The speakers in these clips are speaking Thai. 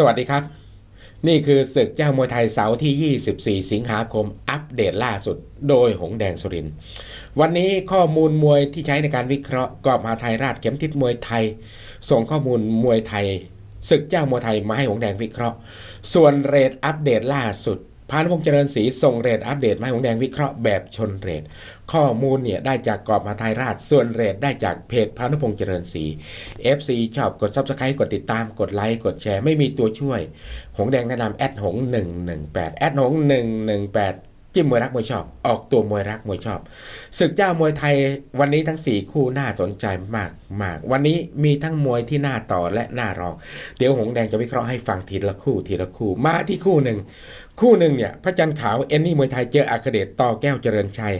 สวัสดีครับ นี่คือศึกเจ้ามวยไทยเสาร์ที่ 24 สิงหาคม อัปเดตล่าสุด โดยหงแดงสุริน วันนี้ข้อมูลมวยที่ใช้ในการวิเคราะห์กอบมาไทยราชเข็มทิศมวยไทย ส่งข้อมูลมวยไทยศึกเจ้ามวยไทยมาให้หงแดงวิเคราะห์ ส่วนเรทอัปเดตล่าสุด พานุพงษ์เจริญศรีส่งเรทอัปเดตมาให้หงแดงวิเคราะห์แบบชนเรทข้อมูลเนี่ยได้จากกอบมาไทยราชส่วนเรทได้จากเพจพานุพงษ์เจริญศรี FC ชอบกด Subscribe กดติดตามกดไลค์กดแชร์ไม่มีตัวช่วย หงแดงแนะนำแอดหง118แอดหง118 จิ้มวยรักมวยชอบ ออกตัวมวยรักมวยชอบศึกเจ้ามวยไทยวันนี้ทั้ง 4 คู่น่าสนใจมากมากวันนี้มีทั้งมวยที่น่าต่อและน่ารอง เดี๋ยวหงแดงจะวิเคราะห์ให้ฟังทีละคู่ทีละคู่มาที่คู่หนึ่งคู่หนึ่งเนี่ยพระจันทร์ขาวเอนนี่มวยไทยเจออาคาเดตต่อแก้วเจริญชัย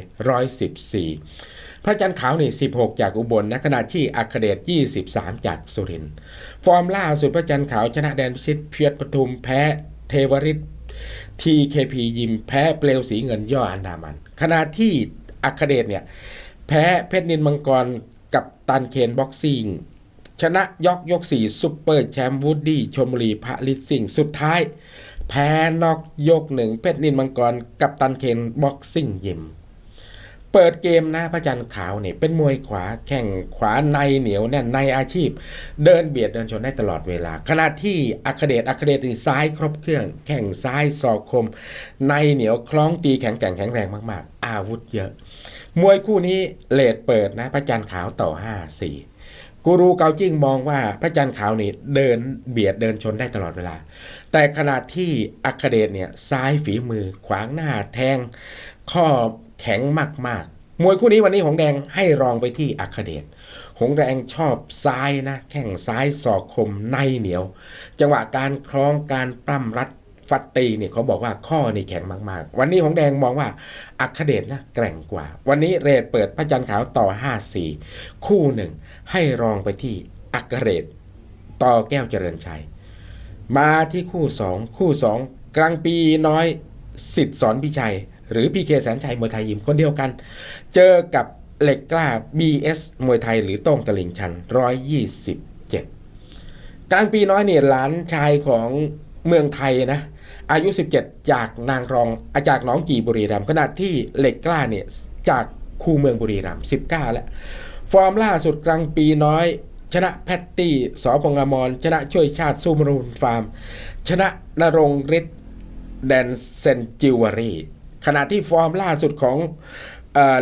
114พระจันทร์ขาวนี่16 จากอุบลนะขณะที่อาคาเดต 23 จากสุรินทร์ฟอร์มล่าสุดพระจันทร์ขาวชนะแดนพิชิตเพียรปทุมแพ้เทวริศ TKP ยิมแพ้เปลวสีเงินย่ออันดามัน ขณะที่อัคเดชเนี่ย แพ้เพชรนินมังกรกับตันเคนบ็อกซิ่งชนะยกยกสี่ซุปเปอร์แชมป์วูดดี้ชมบุรีพระลิตสิงห์สุดท้าย แพ้นอกยกหนึ่งเพชรนินมังกรกับตันเคนบ็อกซิ่งยิม เปิดเกมนะพระจันทร์ขาวเนี่ยเป็นมวยขวาแข่งขวาในเหนียวแน่นในอาชีพ เดินเบียดเดินชนได้ตลอดเวลา ขณะที่อัคเดตอัคเดตนี่ซ้ายครบเครื่อง แข่งซ้ายศอกคม ในเหนียวคล้องตีแข็งแกร่งแข็งแรงมาก ๆ อาวุธเยอะ มวยคู่นี้เลดเปิดนะพระจันทร์ขาวต่อ 5 4 กูรูเกาจิ้งมองว่าพระจันทร์ขาวนี่เดินเบียดเดินชนได้ตลอดเวลา แต่ขณะที่อัคเดตเนี่ยซ้ายฝีมือขวางหน้าแทงข้อ แข็งมากๆ มวยคู่นี้วันนี้หงแดงให้รองไปที่อัคเดตหงแดงชอบซ้ายนะ แข้งซ้ายศอกคมในเหนียว จังหวะการคล้องการปล้ำรัดฟัดตีเนี่ยเขาบอกว่าข้อนี่แข็งมากๆ วันนี้หงแดงมองว่าอัคเดตนะแกร่งกว่า วันนี้เรทเปิดพระจันทร์ขาวต่อ 5-4 คู่หนึ่งให้รองไปที่อัคเดตต่อแก้วเจริญชัย มาที่คู่ 2 คู่ 2 กลางปีน้อยสิทธิสอนพิชัย หรือพีเคแสนชัยมวยไทยยิมคนเดียวกัน เจอกับเหล็กกล้า BS มวยไทยหรือต้งตลิงชัน 127 กลางปีน้อยเนี่ยหลานชายของเมืองไทยนะอายุ 17 จากนางรองอาจากน้องกีบุรีรัมย์ขณะที่เหล็กกล้าเนี่ยจากคูเมืองบุรีรัมย์19 แล้ว ฟอร์มล่าสุดกลางปีน้อย ชนะแพตตี้สอพงอมรชนะช่วยชาติสู้มรุนฟาร์ม ชนะนรงฤทธิ์แดนเซนจิวเวอรี่ ขณะที่ฟอร์มล่าสุดของ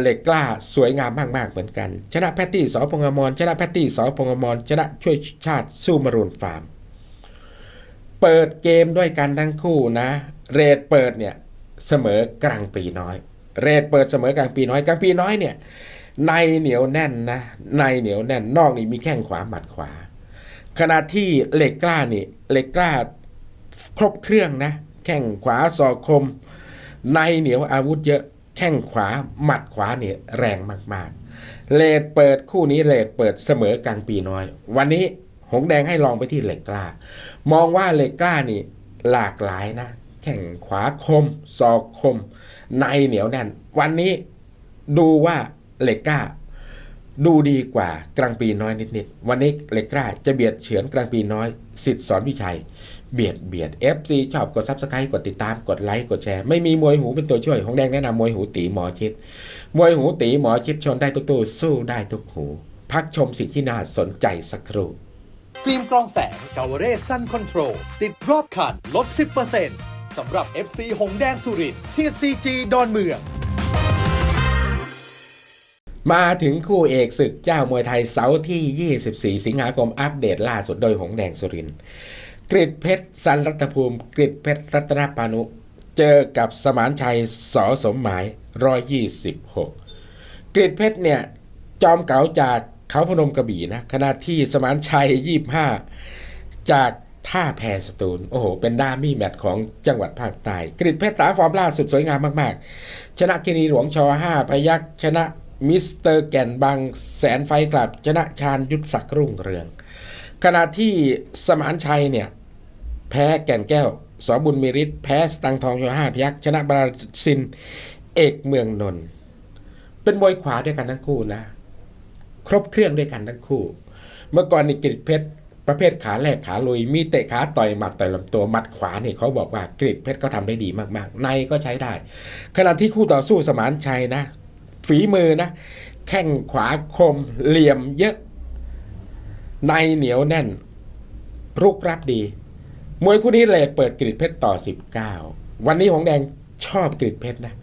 เหล็กกล้าสวยงามมากๆเหมือนกัน ชนะแพตตี้สอพงอมรชนะแพตตี้สอพงอมรชนะช่วยชาติสู้มรุนฟาร์ม เปิดเกมด้วยกันทั้งคู่นะ เรทเปิดเนี่ยเสมอกลางปีน้อย เรทเปิดเสมอกลางปีน้อยกลางปีน้อยเนี่ยในเหนียวแน่นนะในเหนียวแน่นนอกนี่มีแข้งขวาหมัดขวา ขณะที่เหล็กกล้านี่เหล็กกล้าครบเครื่องนะแข้งขวาศอกคม ในเหนียวอาวุธเยอะแข้งขวาหมัดขวาเนี่ยแรงมากๆ เลดเปิดคู่นี้เลดเปิดเสมอกลางปีน้อย วันนี้หงแดงให้ลองไปที่เหล็กกล้า มองว่าเหล็กกล้านี่หลากหลายนะ แข่งขวาคมศอกคม ในเหนียวแน่น วันนี้ดูว่าเหล็กกล้า ดูดีกว่ากลางปีน้อยนิดๆ วันนี้เหล็กกล้าจะเบียดเฉือนกลางปีน้อยสิทธิ์สอนวิชัย เบียดเบียด FC ชอบกดซับสไครต์กดติดตามกดไลค์กดแชร์ ไม่มีมวยหูเป็นตัวช่วยของแดงแนะนำมวยหูตีหมอชิด มวยหูตีหมอชิดชนได้ทุกตัวสู้ได้ทุกหู พักชมสิ่งที่น่าสนใจสักครู่ฟิล์มกรองแสงกาวเรสันคอนโทรลติดรอบคันลด 10%สำหรับ FC หงแดงสุรินทร์ที่ CG ดอนเมือง มาถึงคู่เอกศึกเจ้ามวยไทยเสาร์ที่ 24 สิงหาคมอัปเดตล่าสุดโดยหงแดงสุรินกริดเพชรสันรัตภูมิกริดเพชรรัตนปานุ เจอกับสมานชัยสอสมหมาย 126กริดเพชรเนี่ยจอมเก๋าจากเขาพนมกระบี่นะขณะที่สมานชัย 25 จากท่าแพสตูล โอ้โห เป็นด้ามี่แมตช์ของจังหวัดภาคใต้กริดเพชรสาฟอร์มล่าสุดสวยงามมาก ๆ ชนะกินีหลวงชอ5พยักชนะ มิสเตอร์แก่นบางแสนไฟกลับชนะชาญยุทธศักดิ์รุ่งเรือง ขณะที่สมานชัยเนี่ยแพ้แก่นแก้วสบุญมีฤทธิ์แพ้สตังทองชอ5พยักชนะบราซินเอกเมืองนนท์เป็นมวยขวาด้วยกันทั้งคู่นะ ครบเครื่องด้วยกันทั้งคู่ เมื่อก่อนในกริดเพชรประเภทขาแรกขาลุยมีเตะขาต่อยหมัดต่อยลำตัวหมัดขวาเนี่ยเขาบอกว่ากริดเพชรก็ทำได้ดีมากๆ ในก็ใช้ได้ ขณะที่คู่ต่อสู้สมานชัยนะ ฝีมือนะ แข้งขวาคม เหลี่ยมเยอะ ในเหนียวแน่น รุกรับดี มวยคู่นี้เลทเปิดกริดเพชรต่อ 19 วันนี้หงแดงชอบกริดเพชรนะ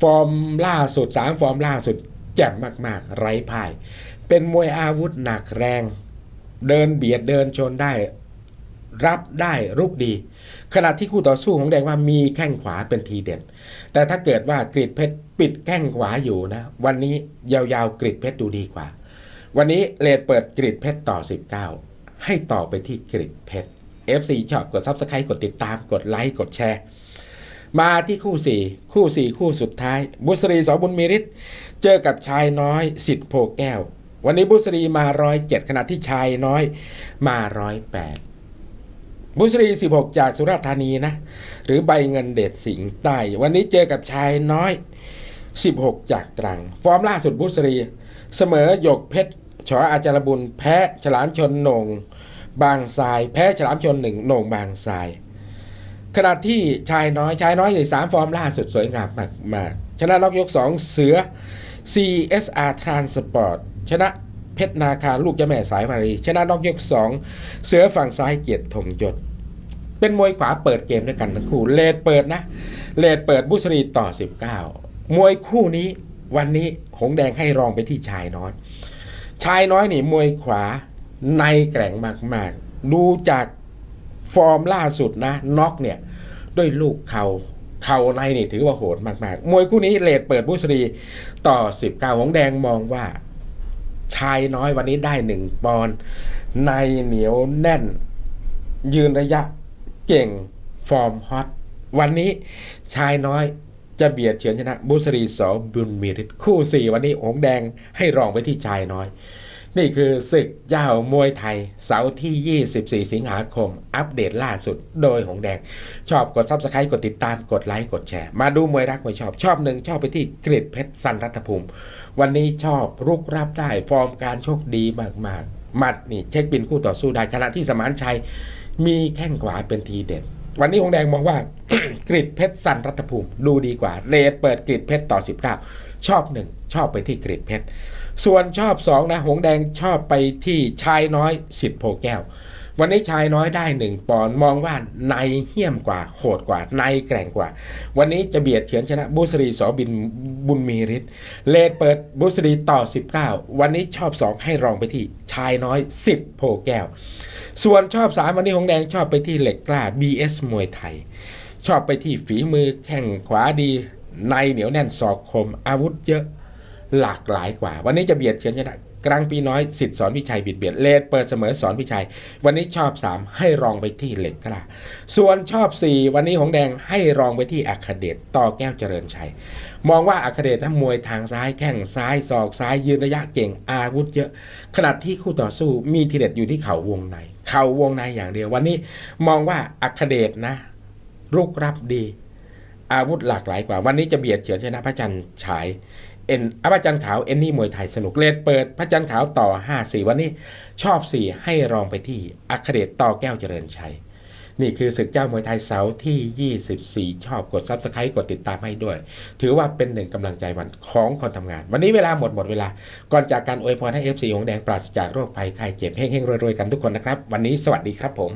ฟอร์มล่าสุดสามฟอร์มล่าสุดแจ่มมากๆ ไร้พ่าย เป็นมวยอาวุธหนักแรง เดินเบียดเดินชนได้ รับได้รุกดี ขณะที่คู่ต่อสู้ของแดงว่ามีแข้งขวาเป็นทีเด็ด แต่ถ้าเกิดว่ากริดเพชรปิดแข้งขวาอยู่นะ วันนี้ยาวๆกริดเพชรดูดีกว่า วันนี้เลดเปิดกริดเพชรต่อ 19 ให้ต่อไปที่กริดเพชร FC ชอบกด Subscribe กดติดตามกดไลค์กดแชร์มาที่คู่ 4 คู่ 4 คู่สุดท้าย บุษรีสอบุญมีฤทธิ์เจอกับชายน้อยสิทธิ์โพแก้ว วันนี้บุษรีมาร้อยเจ็ดขณะที่ชายน้อยมาร้อยแปด บุษรี16 จากสุราษฎร์ธานีนะ หรือใบเงินเดชสิงห์ใต้ วันนี้เจอกับชายน้อย 16 จากตรัง ฟอร์มล่าสุดบุษรี เสมอหยกเพชรชออาจารบุญแพ้ฉลามชนหนงบางทราย แพ้ฉลามชนหนึ่งหนงบางทราย ขณะที่ชายน้อยชายน้อยในสามฟอร์มล่าสุดสวยงามมากมากชนะนอกยก 2 เสือ CSR Transport ชนะ เพชรนาคาลูกเจ้าแม่สายวารีชนะน็อกยก2เสือฝั่งซ้ายเกียรติธงยศเป็นมวยขวาเปิดเกมด้วยกันทั้งคู่เลดเปิดนะเลดเปิดบุษรีต่อ 19 มวยคู่นี้วันนี้หงแดงให้รองไปที่ชายน้อย ชายน้อยนี่มวยขวาในแกร่งมากๆ ดูจากฟอร์มล่าสุดนะน็อกเนี่ยด้วยลูกเข่าเข่าในนี่ถือว่าโหดมากๆ มวยคู่นี้เลดเปิดบุษรีต่อ 19 หงแดงมองว่า ชายน้อยวันนี้ได้หนึ่งปอนในเหนียวแน่น ยืนระยะเก่งฟอร์มฮอตวันนี้ชายน้อยจะเบียดเฉือนชนะบุษรีสอบุญมีฤทธิ์คู่สี่วันนี้หงแดงให้รองไปที่ชายน้อย นี่คือศึกเจ้ามวยไทย เสาร์ที่ 24 สิงหาคม อัปเดตล่าสุดโดยหงแดง ชอบกดซับสไครต์กดติดตามกดไลค์กดแชร์ มาดูมวยรักมวยชอบชอบหนึ่งชอบไปที่กริดเพชรสันรัตภูมิ วันนี้ชอบรุกรับได้ฟอร์มการโชคดีมากๆ มัดนี่เช็คบินคู่ต่อสู้ได้ขณะที่สมานชัย มีแข้งขวาเป็นทีเด็ดวันนี้หงแดงมองว่ากริดเพชรสันรัตภูมิ ดูดีกว่าเลดเปิดกริดเพชรต่อ 19 ชอบหนึ่งชอบไปที่กริดเพชร ส่วนชอบสองนะหงแดงชอบไปที่ชายน้อยสิทธิโพแก้ว วันนี้ชายน้อยได้หนึ่งปอนมองว่าในเหี้ยมกว่าโหดกว่าในแกร่งกว่า วันนี้จะเบียดเฉือนชนะบุษรีสอบินบุญมีฤทธิ์เลดเปิดบุษรีต่อ 19 วันนี้ชอบสองให้รองไปที่ชายน้อยสิทธิโพแก้ว ส่วนชอบสามวันนี้หงแดงชอบไปที่เหล็กกล้า BS มวยไทย ชอบไปที่ฝีมือแข้งขวาดีในเหนียวแน่นศอกคมอาวุธเยอะ หลากหลายกว่า วันนี้จะเบียดเฉือนชนะกลางปีน้อยสิทธิสอนพิชัยบิดเบียดเลดเปิดเสมอสอนพิชัย วันนี้ชอบ 3 ให้รองไปที่เหล็กกล้าส่วนชอบ 4 วันนี้หงแดงให้รองไปที่อัคเดชต่อแก้วเจริญชัย มองว่าอัคเดชนั้นมวยทางซ้ายแข้งซ้ายศอกซ้ายยืนระยะเก่งอาวุธเยอะ ขณะที่คู่ต่อสู้มีทีเด็ดอยู่ที่เข่าวงใน เข่าวงในอย่างเดียว วันนี้มองว่าอัคเดชนะรุกรับดี อาวุธหลากหลายกว่า วันนี้จะเบียดเฉือนชนะพระจันทร์ฉาย เอ็นอพระจันทร์ขาวเอ็นนี่มวยไทยสนุกเลดเปิด พระจันทร์ขาวต่อ 5 4 วันนี้ชอบ 4 ให้รองไปที่อัคเดชต่อแก้วเจริญชัย นี่คือศึกเจ้ามวยไทยเสาร์ที่ 24 ชอบกดซับสไครต์กดติดตามให้ด้วย ถือว่าเป็นหนึ่งกำลังใจวันของคนทำงาน วันนี้เวลาหมดหมดเวลา ก่อนจากการอวยพรให้ FC หงแดงปราศจากโรคภัยไข้เจ็บเฮงๆรวยๆกันทุกคนนะครับ วันนี้สวัสดีครับผม